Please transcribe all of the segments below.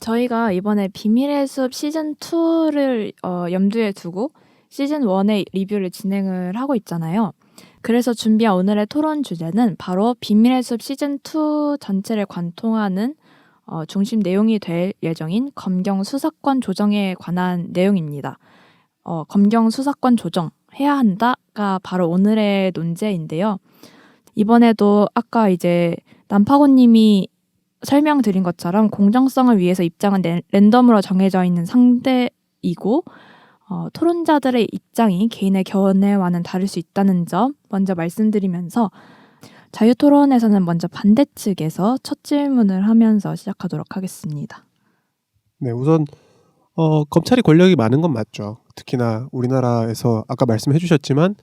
저희가 이번에 비밀의 숲 시즌 2를 어, 염두에 두고 시즌 1의 리뷰를 진행을 하고 있잖아요. 그래서 준비한 오늘의 토론 주제는 바로 비밀의 숲 시즌 2 전체를 관통하는 어, 중심 내용이 될 예정인 검경 수사권 조정에 관한 내용입니다. 어, 검경 수사권 조정 해야 한다가 바로 오늘의 논제인데요. 이번에도 아까 이제 남파고님이 설명드린 것처럼 공정성을 위해서 입장은 랜- 랜덤으로 정해져 있는 상대이고 어, 토론자들의 입장이 개인의 견해와는 다를 수 있다는 점 먼저 말씀드리면서 자유 토론에서는 먼저 반대 측에서 첫 질문을 하면서 시작하도록 하겠습니다. 네, 우선 어, 검찰이 권력이 많은 건 맞죠. 특히나 우리나라에서 아까 말씀해 주셨지만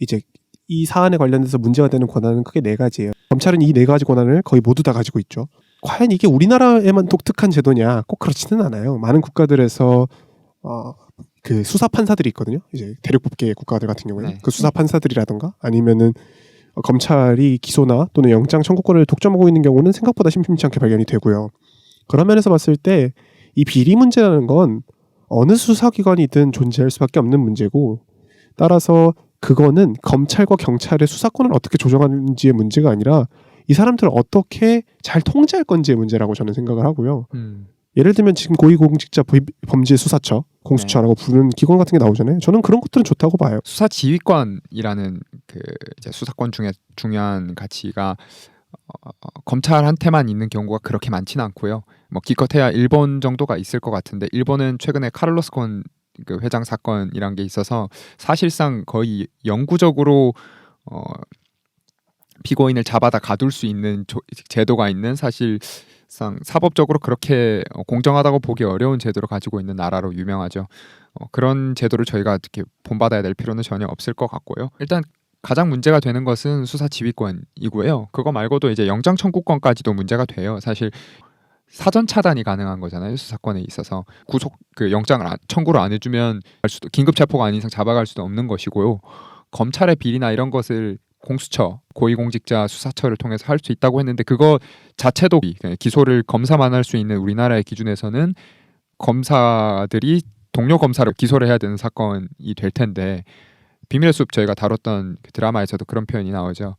이제 이 사안에 관련해서 문제가 되는 권한은 크게 네 가지예요. 검찰은 이 네 가지 권한을 거의 모두 다 가지고 있죠. 과연 이게 우리나라에만 독특한 제도냐? 꼭 그렇지는 않아요. 많은 국가들에서 어, 그 수사 판사들이 있거든요. 이제 대륙 법계 국가들 같은 경우에는 네. 그 수사 판사들이라던가 아니면은 어, 검찰이 기소나 또는 영장 청구권을 독점하고 있는 경우는 생각보다 심심치 않게 발견이 되고요. 그런 면에서 봤을 때 이 비리 문제라는 건 어느 수사기관이든 존재할 수밖에 없는 문제고 따라서 그거는 검찰과 경찰의 수사권을 어떻게 조정하는지의 문제가 아니라 이 사람들을 어떻게 잘 통제할 건지의 문제라고 저는 생각을 하고요. 음. 예를 들면 지금 고위공직자 부- 범죄 수사처, 공수처라고 부르는 기관 같은 게 나오잖아요. 저는 그런 것들은 좋다고 봐요. 수사 지휘권이라는 그 이제 수사권 중에 중요한 가치가 어, 검찰한테만 있는 경우가 그렇게 많지는 않고요. 뭐 기껏해야 일본 정도가 있을 것 같은데 일본은 최근에 카를로스 곤그 회장 사건이란 게 있어서 사실상 거의 영구적으로 어, 피고인을 잡아다 가둘 수 있는 조- 제도가 있는 사실상 사법적으로 그렇게 어, 공정하다고 보기 어려운 제도를 가지고 있는 나라로 유명하죠. 어, 그런 제도를 저희가 어떻게 본받아야 될 필요는 전혀 없을 것 같고요. 일단 가장 문제가 되는 것은 수사 지휘권이고요. 그거 말고도 이제 영장 청구권까지도 문제가 돼요. 사실 사전 차단이 가능한 거잖아요. 수사권에 있어서 구속 그 영장을 안- 청구를 안 해주면 할 수도 긴급 체포가 아닌 이상 잡아갈 수도 없는 것이고요. 검찰의 비리나 이런 것을 공수처 고위공직자 수사처를 통해서 할 수 있다고 했는데 그거 자체도 기소를 검사만 할 수 있는 우리나라의 기준에서는 검사들이 동료 검사를 기소를 해야 되는 사건이 될 텐데 비밀의 숲 저희가 다뤘던 그 드라마에서도 그런 표현이 나오죠.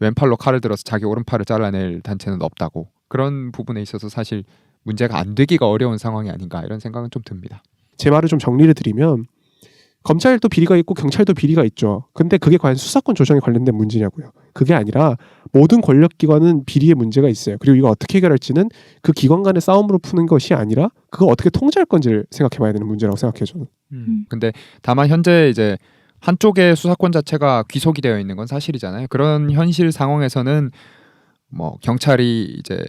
왼팔로 칼을 들어서 자기 오른팔을 잘라낼 단체는 없다고 그런 부분에 있어서 사실 문제가 안 되기가 어려운 상황이 아닌가 이런 생각은 좀 듭니다. 제 말을 좀 정리를 드리면 검찰도 비리가 있고 경찰도 비리가 있죠. 근데 그게 과연 수사권 조정에 관련된 문제냐고요. 그게 아니라 모든 권력기관은 비리의 문제가 있어요. 그리고 이거 어떻게 해결할지는 그 기관 간의 싸움으로 푸는 것이 아니라 그거 어떻게 통제할 건지를 생각해 봐야 되는 문제라고 생각해요. 저는. 음. 근데 다만 현재 이제 한쪽의 수사권 자체가 귀속이 되어 있는 건 사실이잖아요. 그런 현실 상황에서는 뭐 경찰이 이제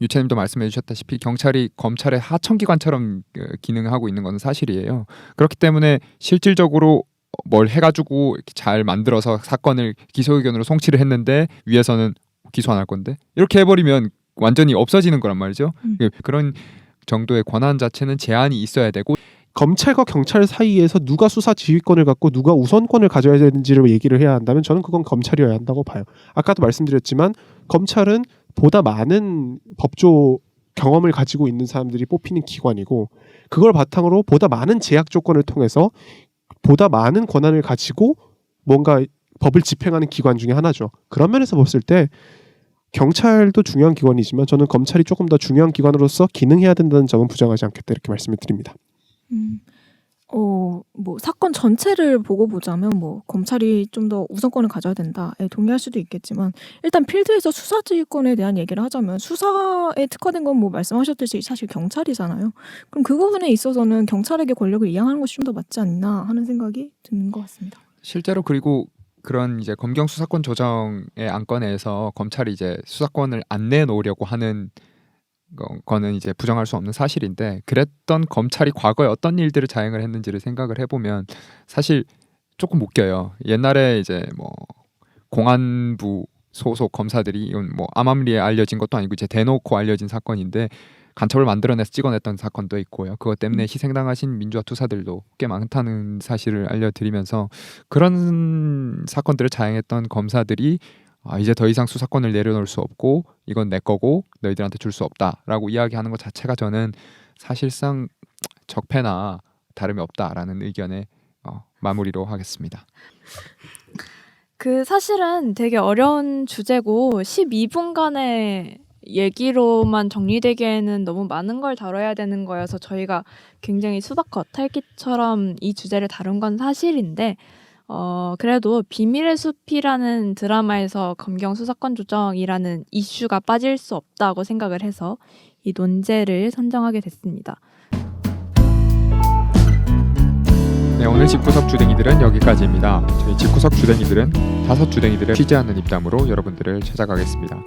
유채님도 말씀해 주셨다시피 경찰이 검찰의 하청기관처럼 그 기능하고 있는 건 사실이에요. 그렇기 때문에 실질적으로 뭘 해가지고 잘 만들어서 사건을 기소 의견으로 송치를 했는데 위에서는 기소 안 할 건데 이렇게 해버리면 완전히 없어지는 거란 말이죠. 음. 그- 그런 정도의 권한 자체는 제한이 있어야 되고 검찰과 경찰 사이에서 누가 수사 지휘권을 갖고 누가 우선권을 가져야 되는지를 얘기를 해야 한다면 저는 그건 검찰이어야 한다고 봐요. 아까도 말씀드렸지만 검찰은 보다 많은 법조 경험을 가지고 있는 사람들이 뽑히는 기관이고 그걸 바탕으로 보다 많은 제약 조건을 통해서 보다 많은 권한을 가지고 뭔가 법을 집행하는 기관 중에 하나죠. 그런 면에서 봤을 때 경찰도 중요한 기관이지만 저는 검찰이 조금 더 중요한 기관으로서 기능해야 된다는 점은 부정하지 않겠다 이렇게 말씀을 드립니다. 음, 어, 뭐 사건 전체를 보고 보자면 뭐 검찰이 좀 더 우선권을 가져야 된다에 동의할 수도 있겠지만 일단 필드에서 수사 지휘권에 대한 얘기를 하자면 수사에 특화된 건 뭐 말씀하셨듯이 사실 경찰이잖아요. 그럼 그 부분에 있어서는 경찰에게 권력을 이양하는 것이 좀 더 맞지 않나 하는 생각이 드는 것 같습니다. 실제로 그리고 그런 이제 검경 수사권 조정의 안건에서 검찰이 이제 수사권을 안 내놓으려고 하는 거- 거는 이제 부정할 수 없는 사실인데 그랬던 검찰이 과거에 어떤 일들을 자행을 했는지를 생각을 해보면 사실 조금 웃겨요. 옛날에 이제 뭐 공안부 소속 검사들이 이건 뭐 암암리에 알려진 것도 아니고 이제 대놓고 알려진 사건인데 간첩을 만들어내서 찍어냈던 사건도 있고요. 그것 때문에 희생당하신 민주화 투사들도 꽤 많다는 사실을 알려드리면서 그런 사건들을 자행했던 검사들이 아, 이제 더 이상 수사권을 내려놓을 수 없고 이건 내 거고 너희들한테 줄 수 없다라고 이야기하는 것 자체가 저는 사실상 적폐나 다름이 없다라는 의견에 어, 마무리로 하겠습니다. 그 사실은 되게 어려운 주제고 12분간의 얘기로만 정리되기에는 너무 많은 걸 다뤄야 되는 거여서 저희가 굉장히 수박 겉핥기처럼 이 주제를 다룬 건 사실인데 어 그래도 비밀의 숲이라는 드라마에서 검경 수사권 조정이라는 이슈가 빠질 수 없다고 생각을 해서 이 논제를 선정하게 됐습니다. 네, 오늘 집구석 주댕이들은 여기까지입니다. 저희 집구석 주댕이들은 다섯 주댕이들을 쉬지 않는 입담으로 여러분들을 찾아가겠습니다.